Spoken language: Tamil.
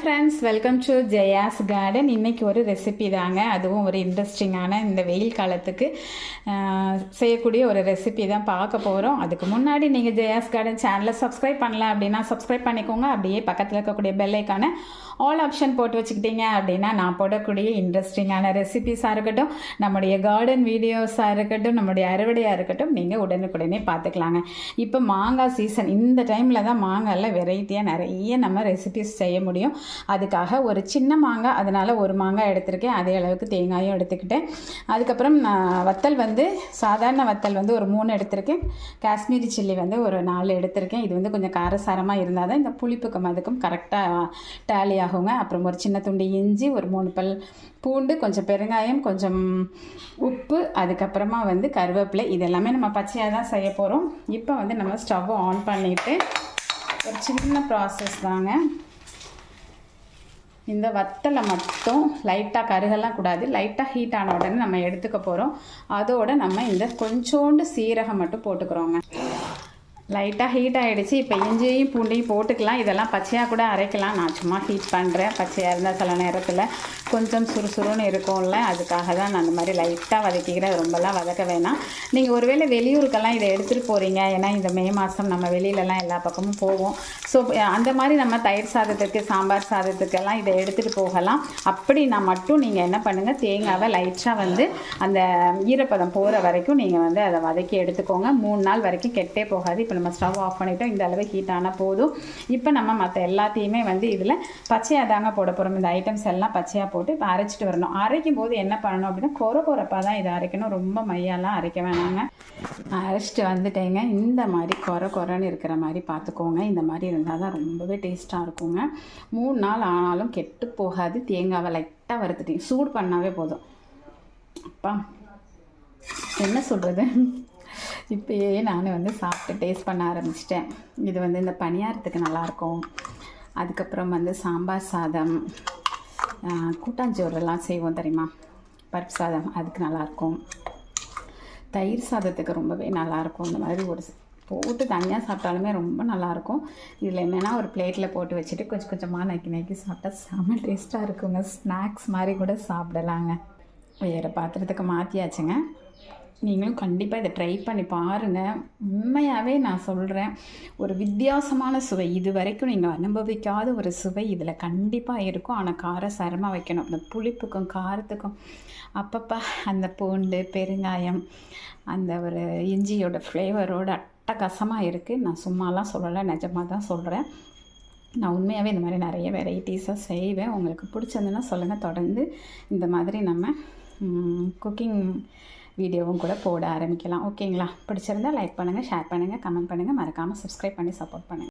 Friends welcome to Jaya's garden இன்னைக்கு ஒரு ரெசிபி தாங்க. அதுவும் ஒரு இன்ட்ரெஸ்டிங்கான இந்த வெயில் காலத்துக்கு செய்யக்கூடிய ஒரு ரெசிபி தான் பார்க்க போகிறோம் அதுக்கு முன்னாடி நீங்கள் ஜெயாஸ் கார்டன் சேனலை சப்ஸ்கிரைப் பண்ணல அப்படின்னா சப்ஸ்கிரைப் பண்ணிக்கோங்க. அப்படியே பக்கத்தில் இருக்கக்கூடிய பெல்லைக்கான ஆல் ஆப்ஷன் போட்டு வச்சுக்கிட்டீங்க அப்படின்னா நான் போடக்கூடிய இன்ட்ரெஸ்டிங்கான ரெசிபிஸாக இருக்கட்டும் நம்முடைய கார்டன் வீடியோஸாக இருக்கட்டும் நம்முடைய அறுவடையாக இருக்கட்டும் நீங்கள் உடனுக்குடனே பார்த்துக்கலாங்க. இப்போ மாங்காய் சீசன் இந்த டைமில் தான் மாங்காயில் வெரைட்டியாக நிறைய நம்ம ரெசிபிஸ் செய்ய முடியும். அதுக்காக ஒரு சின்ன மாங்காய் அதனால் ஒரு மாங்காய் எடுத்திருக்கேன். அதே அளவுக்கு தேங்காயும் எடுத்துக்கிட்டேன். அதுக்கப்புறம் நான் வத்தல் வந்து சாதாரண வத்தல் வந்து ஒரு மூணு எடுத்திருக்கேன். காஷ்மீரி சில்லி வந்து ஒரு நாலு எடுத்திருக்கேன். இது வந்து கொஞ்சம் காரசாரமாக இருந்தால் தான் இந்த புளிப்புக்கும் அதுக்கும் கரெக்டாக டேலி ஆகுங்க. அப்புறம் ஒரு சின்ன துண்டு இஞ்சி ஒரு மூணு பல் பூண்டு கொஞ்சம் பெருங்காயம் கொஞ்சம் உப்பு அதுக்கப்புறமா வந்து கருவேப்பிலை. இது எல்லாமே நம்ம பச்சையாக தான் செய்ய போகிறோம் இப்போ வந்து நம்ம ஸ்டவ் ஆன் பண்ணிவிட்டு ஒரு சின்ன ப்ராசஸ் தாங்க. இந்த வத்தலை மட்டும் லைட்டாக கருகெல்லாம் கூடாது. லைட்டாக ஹீட் ஆன உடனே நம்ம எடுத்துக்க போகிறோம் அதோடு நம்ம இந்த கொஞ்சோண்டு சீரகம் மட்டும் போட்டுக்கிறோங்க. லைட்டாக ஹீட் ஆகிடுச்சு இப்போ இஞ்சியும் பூண்டையும் போட்டுக்கலாம். இதெல்லாம் பச்சையாக கூட அரைக்கலாம். நான் சும்மா ஹீட் பண்ணுறேன் பச்சையாக இருந்தால் சில நேரத்தில் கொஞ்சம் சுறுசுறுன்னு இருக்கும்ல. அதுக்காக தான் நான் அந்த மாதிரி லைட்டாக வதக்கிக்கிறேன். ரொம்பலாம் வதக்க வேணாம். நீங்கள் ஒருவேளை வெளியூருக்கெல்லாம் இதை எடுத்துகிட்டு போகிறீங்க ஏன்னா இந்த மே மாதம் நம்ம வெளியிலலாம் எல்லா பக்கமும் போவோம். ஸோ அந்த மாதிரி நம்ம தயிர் சாதத்துக்கு சாம்பார் சாதத்துக்கெல்லாம் இதை எடுத்துகிட்டு போகலாம். அப்படின்னா மட்டும் நீங்கள் என்ன பண்ணுங்கள் தேங்காவை லைட்டாக வந்து அந்த ஈரப்பதம் போகிற வரைக்கும் நீங்கள் வந்து அதை வதக்கி எடுத்துக்கோங்க. மூணு நாள் வரைக்கும் கெட்டே போகாது. இப்போ நம்ம ஸ்டவ் ஆஃப் பண்ணிட்டோம் இந்த அளவு ஹீட் ஆனால் போதும். இப்போ நம்ம மற்ற எல்லாத்தையுமே வந்து இதில் பச்சையாக தாங்க போட போகிறோம் இந்த ஐட்டம்ஸ் எல்லாம் பச்சையாக போட்டு இப்போ அரைச்சிட்டு வரணும். அரைக்கும் போது என்ன பண்ணணும் அப்படின்னா கொர கொரப்பாக தான் இதை அரைக்கணும். ரொம்ப மையாலாம் அரைக்க வேணாங்க. அரைச்சிட்டு வந்துட்டேங்க. இந்த மாதிரி கொர கொரன்னு இருக்கிற மாதிரி பார்த்துக்கோங்க. இந்த மாதிரி இருந்தால் தான் ரொம்பவே டேஸ்ட்டாக இருக்குங்க. மூணு நாள் ஆனாலும் கெட்டு போகாது. தேங்காவை லைட்டாக வறுத்துட்டீங்க. சூடு பண்ணாவே போதும். அப்பா என்ன சொல்கிறது இப்போயே நான் வந்து சாப்பிட்டு டேஸ்ட் பண்ண ஆரம்பிச்சிட்டேன். இது வந்து இந்த பணியாரத்துக்கு நல்லாயிருக்கும் அதுக்கப்புறம் வந்து சாம்பார் சாதம் கூட்டாஞ்சோறெல்லாம் செய்வோம் தெரியுமா? பருப்பு சாதம் அதுக்கு நல்லாயிருக்கும் தயிர் சாதத்துக்கு ரொம்பவே நல்லாயிருக்கும் இந்த மாதிரி ஒரு போட்டு தனியாக சாப்பிட்டாலுமே ரொம்ப நல்லாயிருக்கும் இதில் என்னென்னா ஒரு பிளேட்டில் போட்டு வச்சுட்டு கொஞ்சம் கொஞ்சமாக நக்கி நக்கி சாப்பிட்டா செம்ம டேஸ்ட்டாக இருக்குங்க. ஸ்நாக்ஸ் மாதிரி கூட சாப்பிடலாங்க. வேறு பாத்திரத்துக்கு மாற்றியாச்சுங்க நீங்களும் கண்டிப்பாக இதை ட்ரை பண்ணி பாருங்கள் உண்மையாகவே நான் சொல்கிறேன் ஒரு வித்தியாசமான சுவை. இது வரைக்கும் நீங்கள் அனுபவிக்காத ஒரு சுவை இதில் கண்டிப்பாக இருக்கும். ஆனால் காரசாரமாக வைக்கணும். அந்த புளிப்புக்கும் காரத்துக்கும் அப்பப்போ அந்த பூண்டு பெருங்காயம் அந்த ஒரு இஞ்சியோட ஃப்ளேவரோட அட்டகாசமாக இருக்குது நான் சும்மாலாம் சொல்லலை நிஜமாக தான் சொல்கிறேன் நான் உண்மையாகவே இந்த மாதிரி நிறைய வெரைட்டிஸாக செய்வேன். உங்களுக்கு பிடிச்சிருந்துன்னா சொல்லுங்கள் தொடர்ந்து இந்த மாதிரி நம்ம குக்கிங் வீடியோவும் கூட போட ஆரம்பிக்கலாம். ஓகேங்களா? பிடிச்சிருந்தா லைக் பண்ணுங்கள் ஷேர் பண்ணுங்கள் கமெண்ட் பண்ணுங்கள் மறக்காமல் சப்ஸ்கிரைப் பண்ணி சப்போர்ட் பண்ணுங்கள்